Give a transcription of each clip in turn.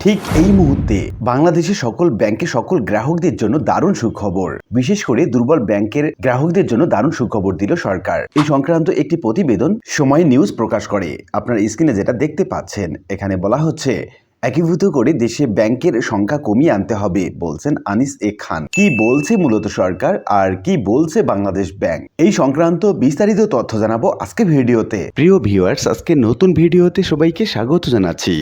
ঠিক এই মুহূর্তে বাংলাদেশের সকল ব্যাংকে সকল গ্রাহকদের জন্য দারুণ সুখবর। বিশেষ করে দুর্বল ব্যাংকের গ্রাহকদের জন্য দারুণ সুখবর দিল সরকার। এই সংক্রান্ত একটি প্রতিবেদন সময় নিউজ প্রকাশ করে। আপনার স্ক্রিনে যেটা দেখতে পাচ্ছেন, এখানে বলা হচ্ছে একীভূত করে দেশে ব্যাংকের সংখ্যা কমিয়ে আনতে হবে, বলছেন আনিস এ খান। কি বলছে মূলত সরকার আর কি বলছে বাংলাদেশ ব্যাংক? এই সংক্রান্ত বিস্তারিত তথ্য জানাব আজকে ভিডিওতে। প্রিয় ভিউয়ার্স, আজকে নতুন ভিডিওতে সবাইকে স্বাগত জানাচ্ছি।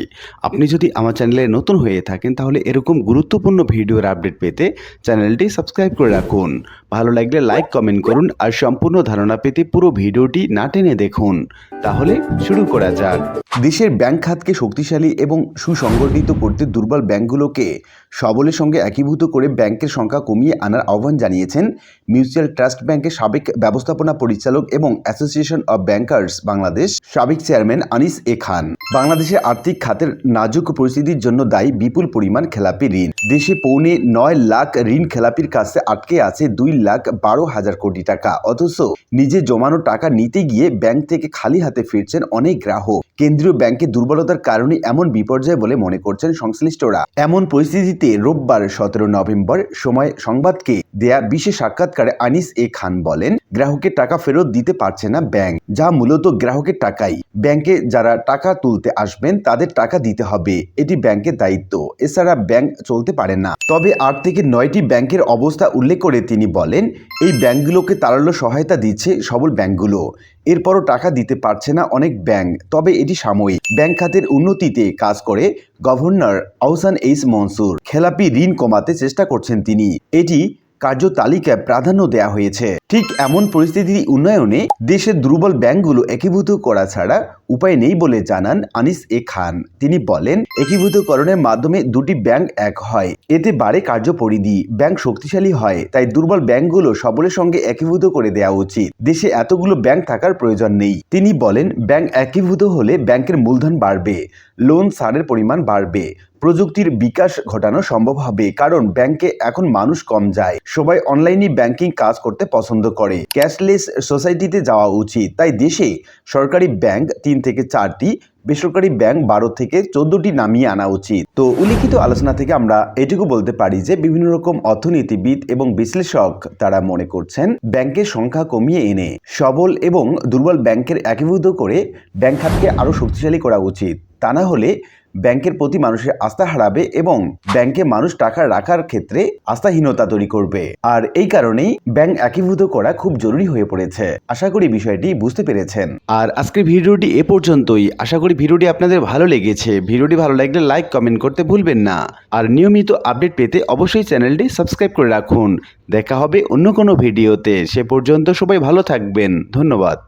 আপনি যদি আমার চ্যানেলে নতুন হয়ে থাকেন, তাহলে এরকম গুরুত্বপূর্ণ ভিডিওর আপডেট পেতে চ্যানেলটি সাবস্ক্রাইব করে রাখুন। ভালো লাগলে লাইক, কমেন্ট করুন আর সম্পূর্ণ ধারণা পেতে পুরো ভিডিওটি না টেনে দেখুন। তাহলে শুরু করা যাক। দেশের ব্যাংক খাতকে শক্তিশালী এবং সুসংগঠিত করতে দুর্বল ব্যাংকগুলোকে সবলের সঙ্গে একীভূত করে ব্যাংকের সংখ্যা কমিয়ে আনার আহ্বান জানিয়েছেন মিউচুয়াল ট্রাস্ট ব্যাংকের সাবেক ব্যবস্থাপনা পরিচালক এবং অ্যাসোসিয়েশন অব ব্যাংকার্স বাংলাদেশ সাবেক চেয়ারম্যান আনিস এ খান। বাংলাদেশের আর্থিক খাতের নাজুক পরিস্থিতির জন্য দায়ী বিপুল পরিমাণ খেলাপি ঋণ। দেশে পৌনে নয় লাখ ঋণ খেলাপির কাছে আটকে আছে দুই লাখ বারো হাজার কোটি টাকা। অথচ নিজে জমানো টাকা নিতে গিয়ে ব্যাংক থেকে খালি হাতে ফিরছেন অনেক গ্রাহক। কেন্দ্রীয় ব্যাংকের দুর্বলতার কারণে এমন বিপর্যয় বলে মনে করছেন সংশ্লিষ্টরা। এমন পরিস্থিতিতে রোববার সতেরো নভেম্বর সময় সংবাদকে দেয়া বিশেষ সাক্ষাৎকারে আনিস এ খান বলেন, গ্রাহকের টাকা ফেরত দিতে পারছে না ব্যাংক, যা মূলত গ্রাহকের টাকাই। ব্যাংকে যারা টাকা তুলতে আসবেন, তাদের টাকা দিতে হবে। এটি ব্যাংকের দায়িত্ব। এছাড়া ব্যাংক চলতে পারে না। তবে আট থেকে নয়টি ব্যাংকের অবস্থা উল্লেখ করে তিনি বলেন, এই ব্যাংকগুলোকে তাড়ালো সহায়তা দিচ্ছে সবল ব্যাংকগুলো। এরপরও টাকা দিতে পারছে না অনেক ব্যাংক, তবে এটি সাময়িক। ব্যাংক খাতের উন্নতিতে কাজ করে গভর্নর আহসান এইস মনসুর। খেলাপি ঋণ কমাতে চেষ্টা করছেন তিনি। এটি কার্যতালিকায় প্রাধান্য দেওয়া হয়েছে। ঠিক এমন পরিস্থিতির উন্নয়নে দেশের দুর্বল ব্যাংকগুলো একীভূত করা ছাড়া উপায় নেই বলে জানান আনিস এ খান। তিনি বলেন, একীভূতকরণের মাধ্যমে দুটি ব্যাংক এক হয়, এতে বাড়ে কার্যপরিধি, ব্যাংক শক্তিশালী হয়, তাই দুর্বল ব্যাংকগুলো সবলের সঙ্গে একীভূত করে দেওয়া উচিত। দেশে এতগুলো ব্যাংক থাকার প্রয়োজন নেই। তিনি বলেন, ব্যাংক একীভূত হলে ব্যাংকের মূলধন বাড়বে, লোন ছাড়ের পরিমাণ বাড়বে। প্রযুক্তির বিকাশ ঘটানো সম্ভব হবে, কারণ ব্যাংকে এখন মানুষ কম যায়। সবাই অনলাইনে ব্যাংকিং কাজ করতে পছন্দ করে। ক্যাশলেস সোসাইটিতে যাওয়া উচিত। তাই দেশে সরকারি ব্যাংক তিন থেকে চারটি, বেসরকারি ব্যাংক বারো থেকে চোদ্দটি নামিয়ে আনা উচিত। তো উল্লিখিত আলোচনা থেকে আমরা এটুকু বলতে পারি যে, বিভিন্ন রকম অর্থনীতিবিদ এবং বিশ্লেষক তারা মনে করছেন, ব্যাংকের সংখ্যা কমিয়ে এনে সবল এবং দুর্বল ব্যাংকের একীভূত করে ব্যাংক খাতকে আরও শক্তিশালী করা উচিত। তা না হলে ব্যাংকের প্রতি মানুষের আস্থা হারাবে এবং ব্যাংকে মানুষ টাকা রাখার ক্ষেত্রে আস্থাহীনতা তৈরি করবে। আর এই কারণেই ব্যাংক একীভূত করা খুব জরুরি হয়ে পড়েছে। আশা করি বিষয়টি বুঝতে পেরেছেন। আর আজকের ভিডিওটি এ পর্যন্তই। আশা করি ভিডিওটি আপনাদের ভালো লেগেছে। ভিডিওটি ভালো লাগলে লাইক, কমেন্ট করতে ভুলবেন না। আর নিয়মিত আপডেট পেতে অবশ্যই চ্যানেলটি সাবস্ক্রাইব করে রাখুন। দেখা হবে অন্য কোনো ভিডিওতে। সে পর্যন্ত সবাই ভালো থাকবেন। ধন্যবাদ।